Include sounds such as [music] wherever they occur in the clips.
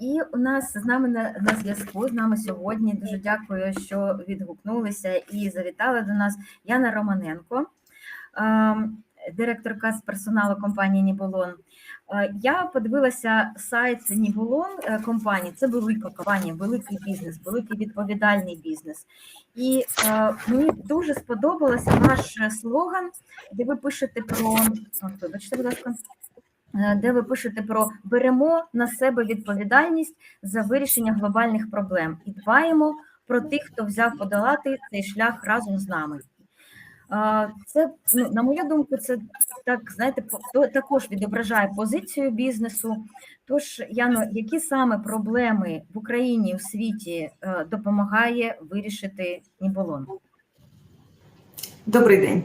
І у нас з нами на, на зв'язку з нами сьогодні. Дуже дякую, що відгукнулися і завітали до нас Яна Романенко, ем, директорка з персоналу компанії Нібулон. Е, Я подивилася сайт Нібулон е, компанії. Це велика компанія, великий бізнес, великий відповідальний бізнес. І е, мені дуже сподобався ваш слоган, де ви пишете про вибачте, будь ласка. Е, Де ви пишете про беремо на себе відповідальність за вирішення глобальних проблем і дбаємо про тих, хто взяв подолати цей шлях разом з нами. Е, Це, ну, на мою думку, це так знаєте, також відображає позицію бізнесу. Тож, Яно, які саме проблеми в Україні в світі е, допомагає вирішити Ніболон? Добрий день.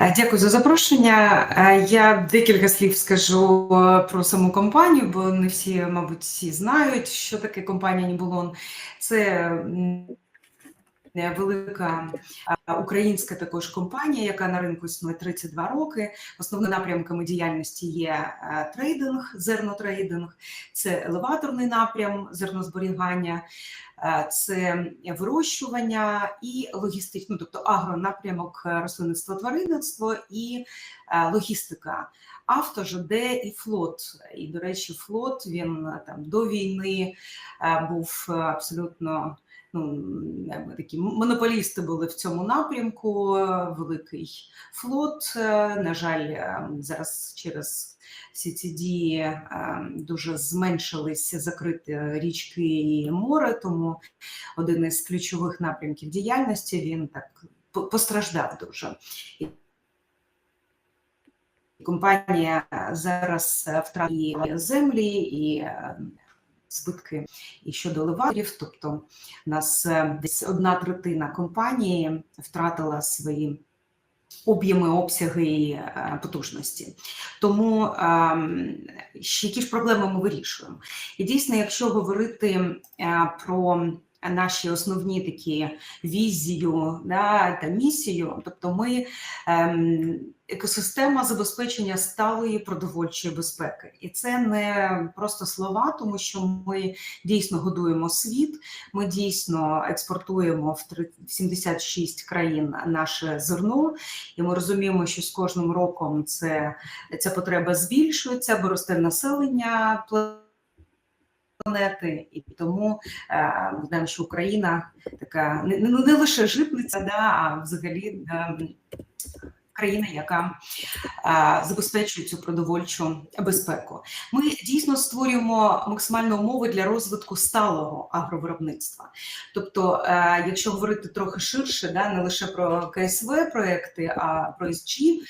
Е, Дякую за запрошення. Е, Я декілька слів скажу е, про саму компанію, бо не всі, мабуть, всі знають, що таке компанія Нібулон. Це велика українська також компанія, яка на ринку існує 32 роки. Основними напрямками діяльності є трейдинг, зернотрейдинг, це елеваторний напрям зернозберігання. Е, це вирощування і логістичну, ну, тобто агронапрямок рослинництва, рослинництво тваринництво і е, логістика. Авто, ЖД і флот. І, до речі, флот він е, там до війни е, був е, абсолютно. Ну, такі монополісти були в цьому напрямку. Великий флот. е, На жаль, е, зараз через всі ці дії е, дуже зменшились закриті річки і море, тому один із ключових напрямків діяльності він так постраждав дуже. Компанія зараз втратила землі і збитки і щодо елеваторів, тобто нас е, десь одна третина компанії втратила свої об'єми, обсяги і е, потужності. Тому ем, які ж проблеми ми вирішуємо? І дійсно, якщо говорити е, про наші основні такі візію да, та місію, тобто ми ем, екосистема забезпечення сталої продовольчої безпеки. І це не просто слова, тому що ми дійсно годуємо світ, ми дійсно експортуємо в три- в 76 країн наше зерно, і ми розуміємо, що з кожним роком це, ця потреба збільшується, бо росте населення планети, і тому е, ми знаємо, що Україна така не, не, лише житниця, да, а взагалі е, країна, яка е, забезпечує цю продовольчу безпеку. Ми дійсно створюємо максимальні умови для розвитку сталого агровиробництва. Тобто, якщо говорити трохи ширше, да, не лише про КСВ проекти, а про SG,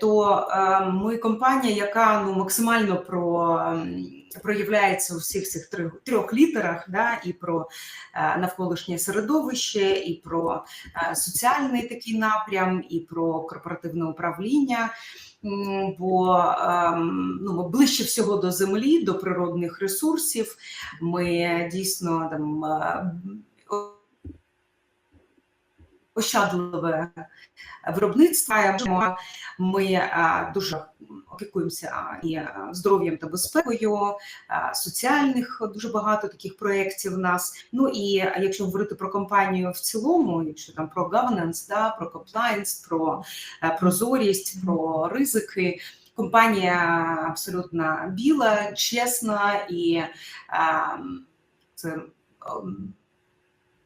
то е, ми компанія, яка ну максимально про ем, проявляється у всіх цих трьох, трьох літерах, да, і про е, навколишнє середовище, і про е, соціальний такий напрям, і про корпоративне управління. Бо ем, ну, ближче всього до землі, до природних ресурсів. Ми дійсно там е, ощадливе виробництво. Ми е, дуже опікуємося і е, здоров'ям та безпекою, е, соціальних дуже багато таких проєктів в нас. Ну і якщо говорити про компанію в цілому, якщо там про governance, да, про compliance, про прозорість, про ризики. Компанія абсолютно біла, чесна і е, це ем,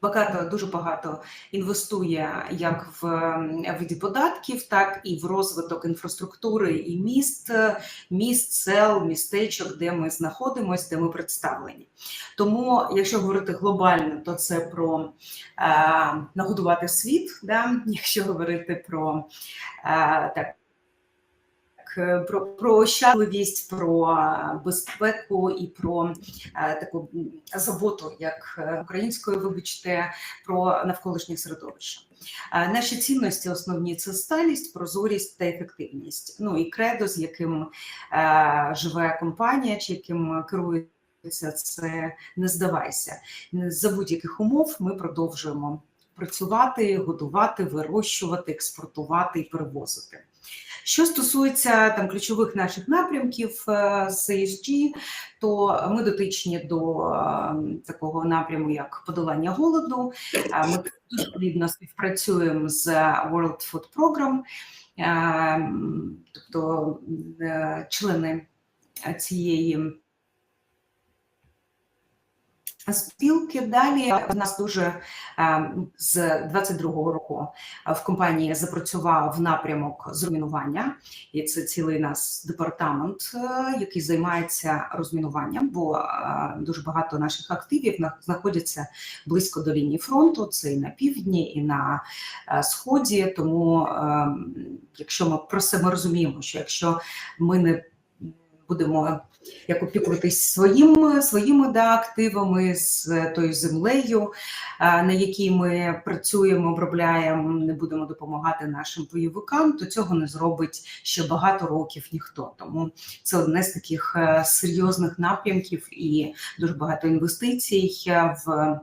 багато, дуже багато інвестує як в ем, виді податків, так і в розвиток інфраструктури і міст, міст, сел, містечок, де ми знаходимося, де ми представлені. Тому, якщо говорити глобально, то це про е, нагодувати світ. Да? [laughs] Якщо говорити про е, так. Е, Про, про ощадливість, про е, безпеку і про е, таку заботу, як українською, вибачте, про навколишнє середовище. Наші цінності основні це сталість, прозорість та ефективність. Ну і кредо, з яким живе компанія, чи яким керується, це не здавайся. За будь-яких умов ми продовжуємо працювати, годувати, вирощувати, експортувати і перевозити. Що стосується там ключових наших напрямків е, з ESG, то ми дотичні до е, такого напряму, як подолання голоду. Ми дуже плідно співпрацюємо з World Food Program, е, тобто члени цієї спілки. Далі в нас дуже е, з 22-го року е, в компанії запрацював напрямок зруйнування, і це цілий нас департамент, е, який займається розмінуванням, бо дуже багато наших активів знаходяться близько до лінії фронту. Це і на півдні, і на сході. Тому, якщо ми про ми розуміємо, що якщо ми не будемо як опікуватись своїм своїми да, активами з тою землею, а, на якій ми працюємо, обробляємо, не будемо допомагати нашим бойовикам, то цього не зробить ще багато років ніхто. Тому це одне з таких е, серйозних напрямків і дуже багато інвестицій е, в.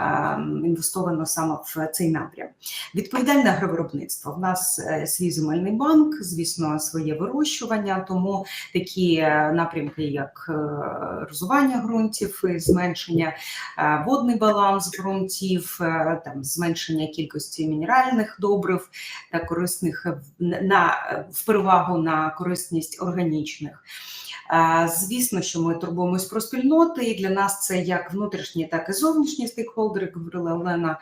Е, Інвестовано саме в цей напрям. Відповідальне агровиробництво. В нас е, свій земельний банк, звісно, своє вирощування, тому такі е, напрямки, як е, розування ґрунтів, зменшення водний баланс ґрунтів, там зменшення кількості мінеральних добрив та корисних на в перевагу на корисність органічних. Звісно, що ми турбуємось про спільноти, і для нас це як внутрішні, так і зовнішні стейкхолдери, говорила Олена.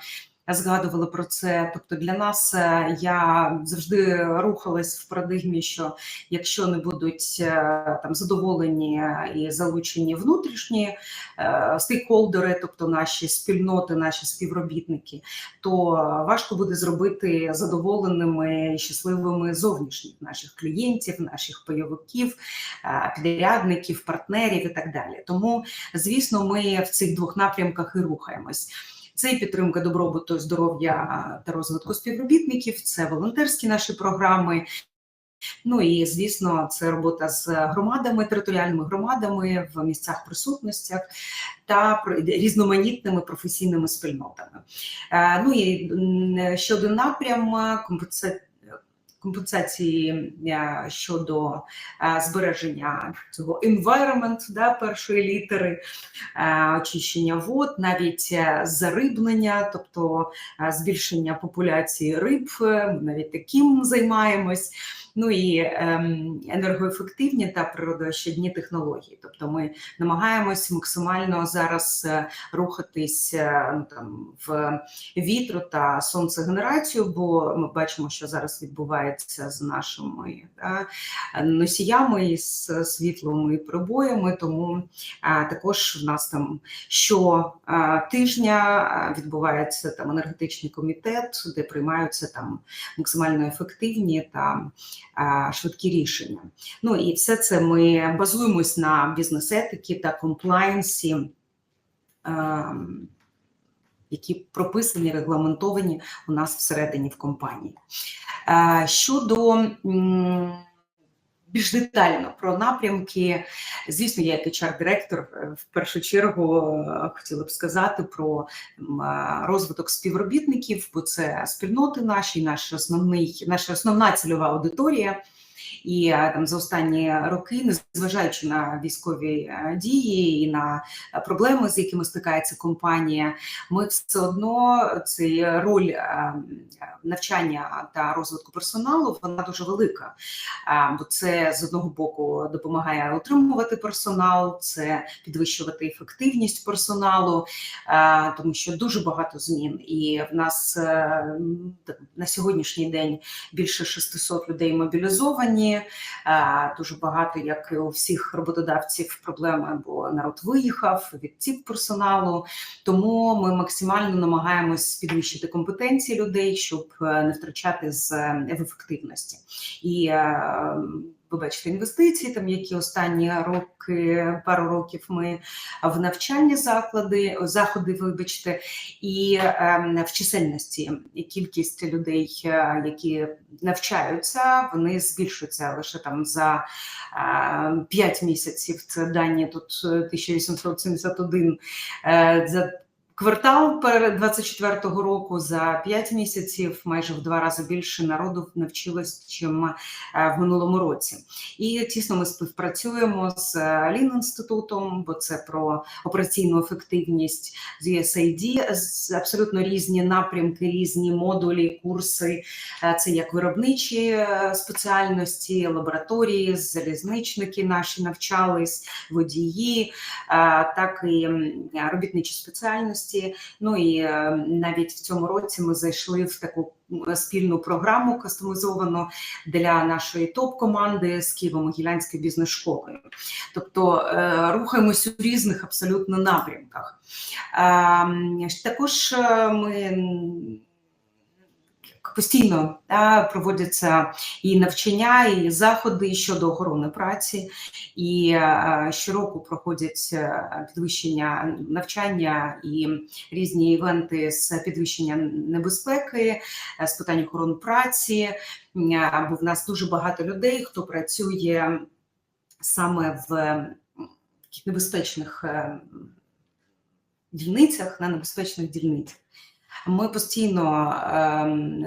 Згадували про це. Тобто для нас е, я завжди рухалась в парадигмі, що якщо не будуть е, там задоволені і залучені внутрішні е, стейкхолдери, тобто наші спільноти, наші співробітники, то важко буде зробити задоволеними і щасливими зовнішніх наших клієнтів, наших пайовиків, е, підрядників, партнерів і так далі. Тому, звісно, ми в цих двох напрямках і рухаємось. Це і підтримка добробуту, здоров'я та розвитку співробітників, це волонтерські наші програми. Ну і звісно, це робота з громадами, територіальними громадами в місцях присутностях та різноманітними професійними спільнотами. Е, Ну і щодо ще один напрям е, компенса- компенсації е, щодо е, збереження цього environment, да, першої літери, е, очищення вод, навіть зарибнення, тобто збільшення популяції риб, навіть таким займаємось. Ну і ем, енергоефективні та природоощадні технології. Тобто ми намагаємось максимально зараз рухатись ну, там, в вітру та сонцегенерацію, бо ми бачимо, що зараз відбувається з нашими да, носіями з світлом і прибоями. Тому а, також в нас там що а, тижня відбувається там енергетичний комітет, де приймаються там максимально ефективні та а, швидкі рішення. Ну і все це ми базуємось на бізнес-етиці та комплайнсі. ем, які прописані, регламентовані у нас всередині в компанії. Е, Щодо більш детально про напрямки, звісно, я як HR-директор е, в першу чергу е, хотіла б сказати про розвиток співробітників, бо це спільноти наші, наш основний, наша основна цільова аудиторія. І е, там за останні роки, незважаючи на військові е, дії і на проблеми, з якими стикається компанія, ми все одно цей роль е, навчання та розвитку персоналу вона дуже велика. Бо це з одного боку допомагає утримувати персонал, це підвищувати ефективність персоналу, тому що дуже багато змін. І в нас на сьогоднішній день більше 600 людей мобілізовані. Е, Дуже багато, як у всіх роботодавців, проблеми, бо народ виїхав, відтік персоналу. Тому ми максимально намагаємось підвищити компетенції людей, щоб е, не втрачати з е, ефективності. І е, ви бачите інвестиції, там які останні роки, пару років ми в навчальні заклади, заходи, вибачте, і е, в чисельності кількість людей, е, які навчаються, вони збільшуються лише там за е, 5 місяців. Це дані тут е, 1871 е, за квартал 24-го року за 5 місяців майже в два рази більше народу навчилось, чим е, в минулому році. І тісно ми співпрацюємо з Лін інститутом, бо це про операційну ефективність з USAID, з абсолютно різні напрямки, різні модулі, курси. Е, Це як виробничі е, спеціальності, лабораторії, залізничники наші навчались, водії, е, так і робітничі спеціальності. Ну і е, навіть в цьому році ми зайшли в таку спільну програму кастомізовану для нашої топ-команди з Києво-Могилянською бізнес-школою. Тобто е, рухаємось у різних абсолютно напрямках. Ем, Також е, ми постійно да, проводяться і навчання, і заходи щодо охорони праці, і е, щороку проходять е, підвищення навчання і різні івенти з підвищення небезпеки, е, з питань охорони праці. Е, Бо в нас дуже багато людей, хто працює саме в таких небезпечних дільницях, на небезпечних дільницях. Ми постійно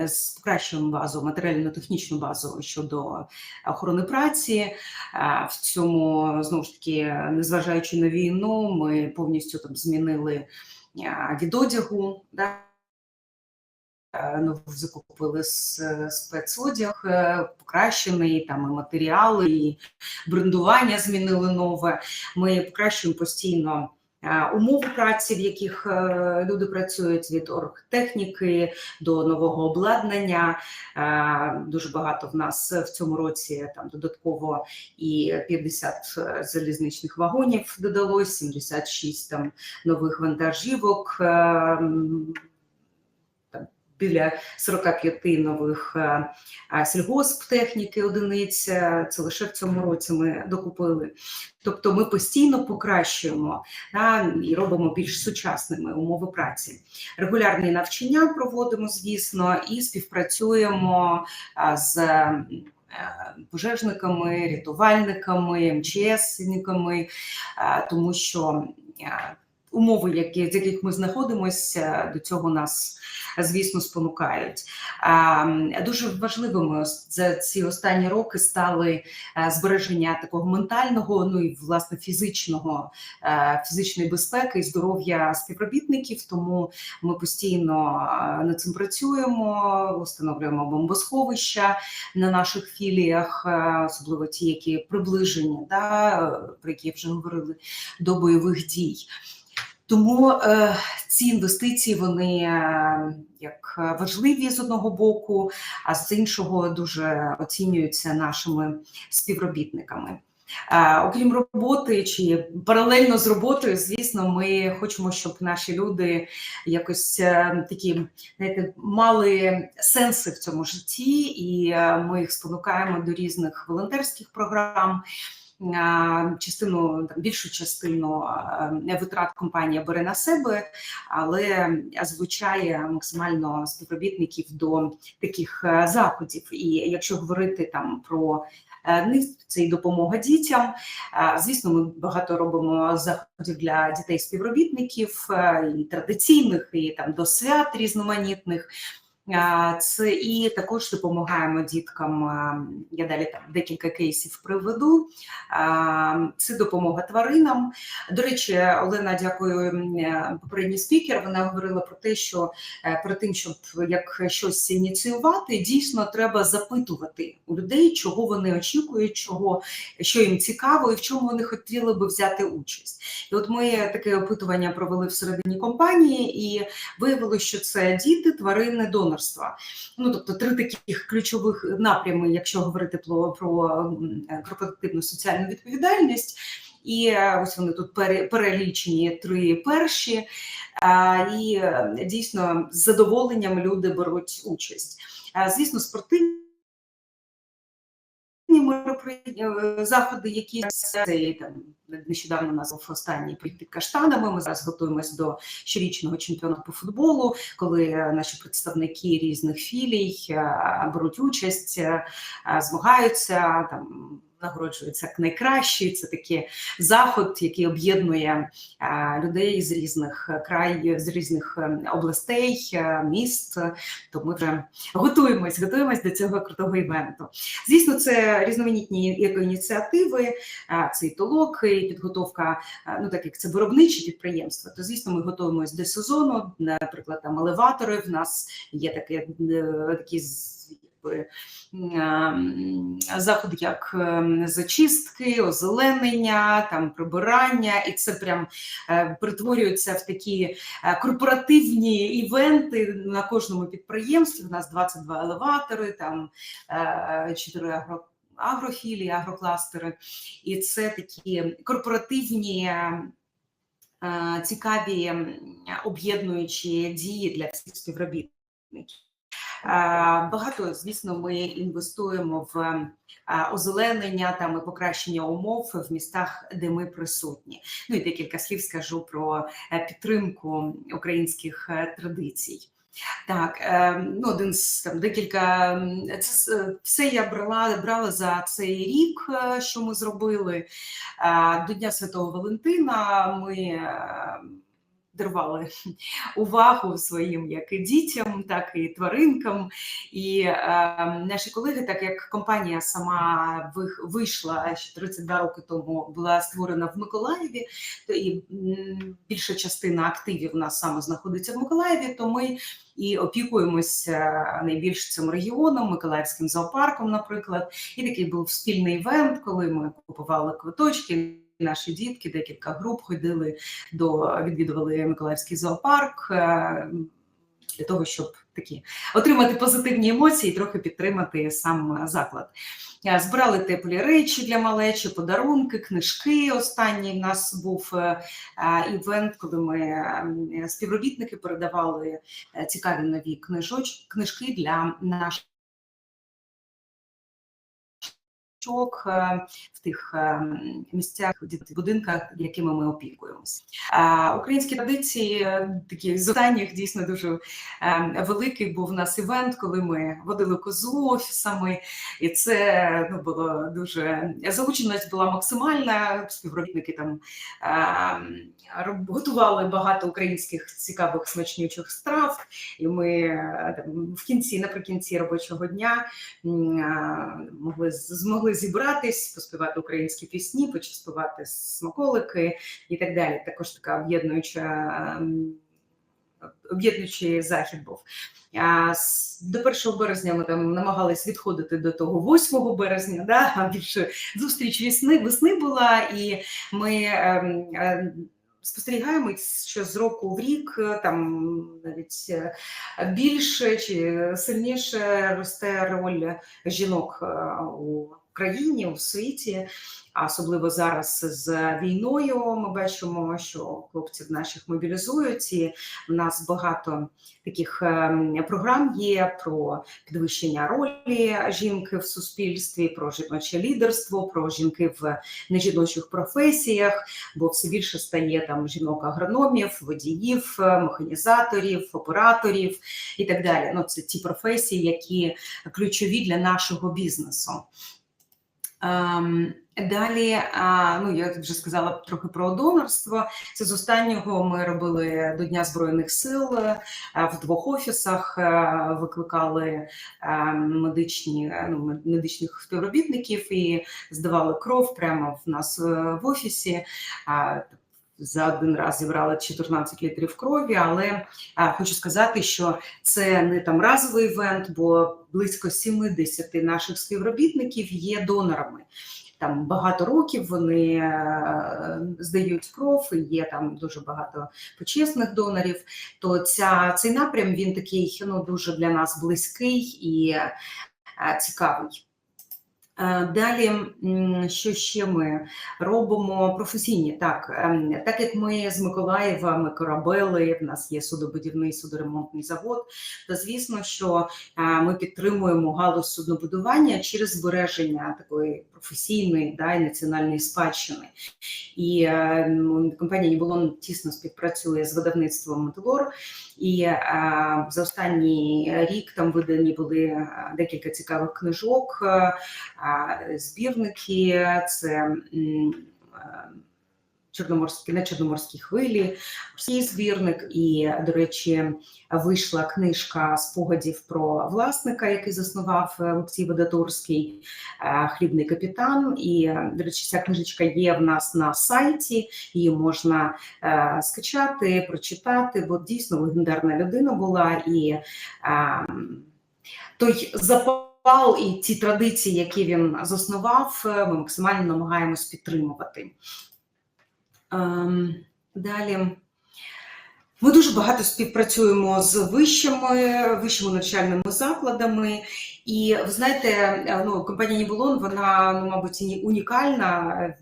з- покращуємо базу, матеріально-технічну базу щодо охорони праці. Е, В цьому знову ж таки, незважаючи на війну, ми повністю там змінили е, від одягу. Да? Е, Ну, закупили спецодяг, е, покращений там і матеріали, і брендування змінили нове. Ми покращуємо постійно е, умови праці, в яких е, люди працюють від оргтехніки до нового обладнання. Е, Дуже багато в нас в цьому році там додатково і 50 залізничних вагонів додалось, 76 там нових вантажівок. Біля 45 нових е, е, сільгосптехніки одиниць. е, Це лише в цьому році ми докупили. Тобто ми постійно покращуємо да, і робимо більш сучасними умови праці. Регулярні навчання проводимо, звісно, і співпрацюємо з пожежниками, рятувальниками, МЧСниками, тому що умови, які, з яких ми знаходимося, до цього нас. Звісно, спонукають. А, Дуже важливими за ці останні роки стали е, збереження такого ментального, ну і власне фізичного, е, фізичної безпеки і здоров'я співробітників. Тому ми постійно е, над цим працюємо, встановлюємо бомбосховища на наших філіях, особливо ті, які приближені, да, про які вже говорили, до бойових дій. Тому е, ці інвестиції вони е, як важливі з одного боку, а з іншого дуже оцінюються нашими співробітниками. Е, окрім роботи чи паралельно з роботою, звісно, ми хочемо, щоб наші люди якось е, такі знаєте, мали сенси в цьому житті, і е, ми їх спонукаємо до різних волонтерських програм. Частину там більшу частину е, витрат компанія бере на себе, але залучає максимально співробітників до таких е, заходів. І якщо говорити там про е, це і допомога дітям. Звісно, ми багато робимо заходів для дітей співробітників е, і традиційних, і там до свят різноманітних. А, Це і також допомагаємо діткам. Я далі там декілька кейсів приведу. Це допомога тваринам. До речі, Олена, дякую е, попередній спікер. Вона говорила про те, що е, перед тим, щоб як щось ініціювати, дійсно треба запитувати у людей, чого вони очікують, чого що їм цікаво і в чому вони хотіли би взяти участь. І от ми таке опитування провели всередині компанії, і виявилося, що це діти, тварини, донорства. Ну тобто три таких ключових напрями, якщо говорити про, про корпоративну соціальну відповідальність. І е, ось вони тут пере- перелічені три перші, і е, дійсно з задоволенням люди беруть участь. Звісно, спортивні е, заходи, які це і у нас був останній під каштанами. Ми зараз готуємось до щорічного чемпіонату по футболу, коли наші представники різних філій е, беруть участь, е, змагаються там. Нагороджується як найкращий. Це такий заход, який об'єднує е, людей з різних край, з різних е, областей, е, міст. То ми вже готуємось, готуємось до цього крутого івенту. Звісно, це різноманітні ініціативи, це і толоки, і підготовка, ну так як це виробничі підприємства, то звісно, ми готуємось до сезону. Наприклад, там елеватори. В нас є таке такі якби, заходи, як ем, зачистки, озеленення, там прибирання, і це прям е, перетворюється в такі е, корпоративні івенти на кожному підприємстві. У нас 22 елеватори, там 4 агро. Агрофілії, агрокластери, і це такі корпоративні е, цікаві об'єднуючі дії для всіх співробітників. Е, Багато, звісно, ми інвестуємо в е, озеленення там і покращення умов в містах, де ми присутні. Ну і декілька слів скажу про е, підтримку українських традицій. Так, ну один з там декілька це все я брала брала за цей рік, що ми зробили. До Дня Святого Валентина ми е, дарували увагу своїм як і дітям, так і тваринкам. І е, наші колеги, так як компанія сама вийшла ще 32 роки тому, була створена в Миколаєві, то і більша частина активів у нас саме знаходиться в Миколаєві, то ми і опікуємося найбільш цим регіоном, Миколаївським зоопарком, наприклад. І такий був спільний івент, коли ми купували квиточки. Наші дітки, декілька груп ходили до відвідували Миколаївський зоопарк е, для того, щоб такі отримати позитивні емоції, трохи підтримати сам заклад. Е, Збирали теплі речі для малечі, подарунки, книжки. Останній в нас був е, івент, коли ми співробітники передавали цікаві нові книжоч, книжки для наших діточок, е, в тих е, місцях, будинках, якими ми опікуємося. Українські традиції е, такі з останніх дійсно дуже великий був у нас івент, коли ми водили козу офісами, і це ну, було дуже залученість була максимальна. Співробітники там готували багато українських цікавих смачнючих страв, і ми там в кінці, наприкінці робочого дня могли змогли зібратись, поспівати українські пісні, почастувати смаколики і так далі. Також така об'єднуюча. ем, Об'єднуючий захід був. До 1 березня ми там намагались відходити до того 8 березня, да? [laughs] більше зустріч весни, весни була, і ми ем, е, спостерігаємо, що з року в рік е, там навіть е, більше чи сильніше росте роль жінок е, у країні, у світі. А особливо зараз з війною ми бачимо, що хлопців наших мобілізують, і в нас багато таких ем, програм є про підвищення ролі жінки в суспільстві, про жіноче лідерство, про жінки в нежіночих професіях, бо все більше стає там жінок-агрономів, водіїв, механізаторів, операторів і так далі. Ну, це ті професії, які ключові для нашого бізнесу. Ем, Далі, ну я вже сказала трохи про донорство. Це з останнього ми робили до Дня Збройних сил е, в двох офісах, е, викликали е, медичні, ну, медичних співробітників і здавали кров прямо в нас в офісі. За один раз зібрали 14 літрів крові, але а, хочу сказати, що це не там разовий івент, бо близько 70 наших співробітників є донорами. Там багато років вони е, здають кров, є там дуже багато почесних донорів. То ця, цей напрям він такий ну, дуже для нас близький і е, цікавий. Е, Далі, що ще ми робимо професійні? Так, ем, так як ми з Миколаєва, ми корабели, в нас є судобудівний судоремонтний завод, то звісно, що е, ми підтримуємо галузь суднобудування через збереження такої професійної да, і національної спадщини. І е, компанія Нібулон тісно співпрацює з видавництвом Металор. І е, за останній рік там видані були е, декілька цікавих книжок, е, е, збірники. Це м, Чорноморські на Чорноморській хвилі, морський збірник. І, до речі, вийшла книжка спогадів про власника, який заснував е, Олексій Водотурський, е, хлібний капітан. І, до речі, ця книжечка є в нас на сайті, її можна е, скачати, прочитати, бо дійсно легендарна людина була і той запал і ті традиції, які він заснував, ми максимально намагаємось підтримувати. Ем, Далі. Ми дуже багато співпрацюємо з вищими, вищими навчальними закладами. І ви знаєте, е, ну, компанія Нібулон, вона, ну, мабуть, унікальна е,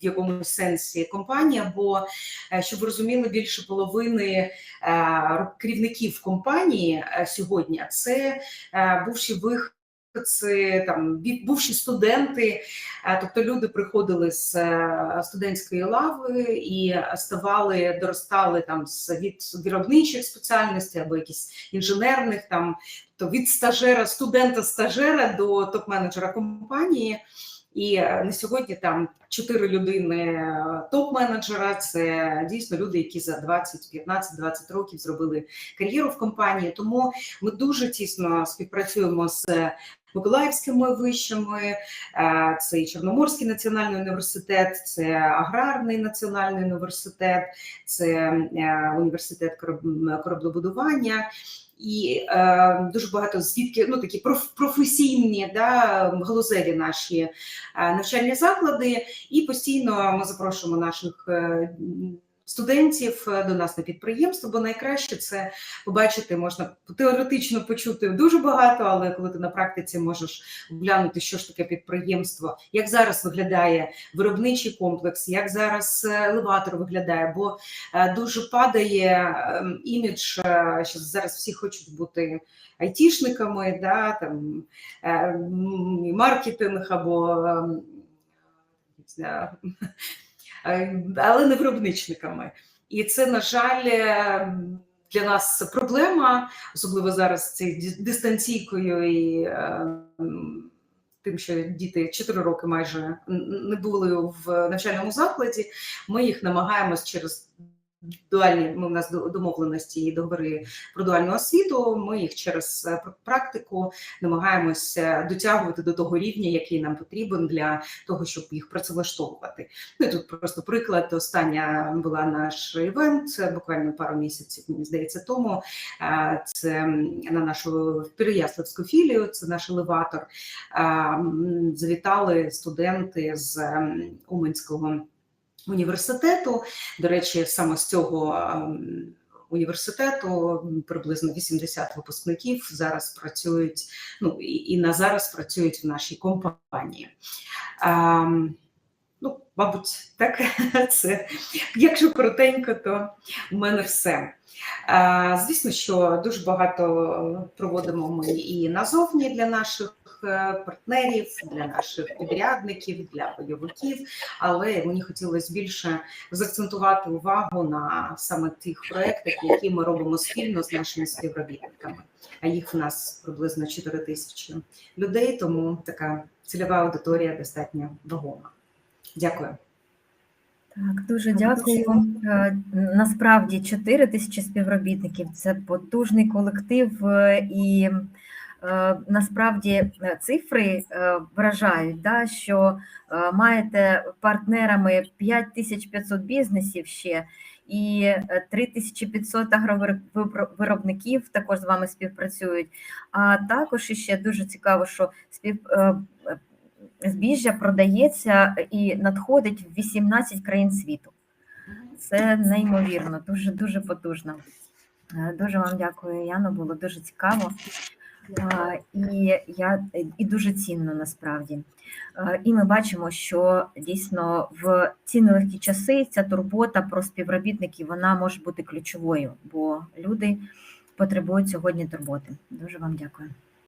в якомусь сенсі компанія, бо е, щоб ви розуміли, більше половини керівників компанії сьогодні це бувші виходці, там бувші студенти, Е, Тобто люди приходили з е, студентської лави і ставали, доростали там з від виробничих спеціальностей або якісь інженерних, там то від стажера, студента-стажера до топ-менеджера компанії. І е, на сьогодні там чотири людини топ-менеджера. Це дійсно люди, які за 20, 15, 20 років зробили кар'єру в компанії. Тому ми дуже тісно співпрацюємо з Миколаївськими вишами, Е, це і Чорноморський національний університет, це Аграрний національний університет, це е, університет кораблебудування. І е, дуже багато звідки ну такі проф, професійні да, галузеві наші е, навчальні заклади, і постійно ми запрошуємо наших студентів е, до нас на підприємство, бо найкраще це побачити можна теоретично почути дуже багато, але коли ти на практиці можеш глянути, що ж таке підприємство, як зараз виглядає виробничий комплекс, як зараз е, елеватор виглядає, бо е, дуже падає імідж, що зараз всі хочуть бути айтішниками, да, там, маркетинг або е, але не виробничниками. І це, на жаль, е, для нас проблема, особливо зараз з цією дистанційкою і е, тим, що діти 4 роки майже не були в навчальному закладі. Ми їх намагаємось через дуальні. Ми у нас до- домовленості і договори про дуальну освіту. Ми їх через е, практику намагаємося дотягувати до того рівня, який нам потрібен для того, щоб їх працевлаштовувати. Ну і тут просто приклад. Остання була наш івент буквально пару місяців, мені здається, тому. Е, Це на нашу Переяславську філію, це наш елеватор. Е, Завітали студенти з Уманського університету. До речі, саме з цього. Університету приблизно 80 випускників зараз працюють. Ну і, на зараз працюють в нашій компанії. Ем, ну, мабуть, так [laughs] це якщо коротенько, то в мене все. Е, Звісно, що дуже багато проводимо ми і назовні для наших партнерів, для наших підрядників, для бойовиків, але мені хотілося більше заакцентувати увагу на саме тих проєктах, які ми робимо спільно з нашими співробітниками. А їх в нас приблизно 4 тисячі людей, тому така цільова аудиторія достатньо вагома. Дякую. Так, дуже дякую. Е, Насправді 4 тисячі співробітників це потужний колектив, е, і насправді е, цифри е, вражають, да, що е, маєте партнерами 5500 бізнесів ще. І е, 3500 агровиробників також з вами співпрацюють. А також ще дуже цікаво, що спів, е, збіжжя продається і надходить в 18 країн світу. Це неймовірно, дуже дуже потужно. Е, Дуже вам дякую, Яно. Було дуже цікаво. І я і дуже цінно насправді. І ми бачимо, що дійсно в ці нелегкі часи ця турбота про співробітників вона може бути ключовою, бо люди потребують сьогодні турботи. Дуже вам дякую.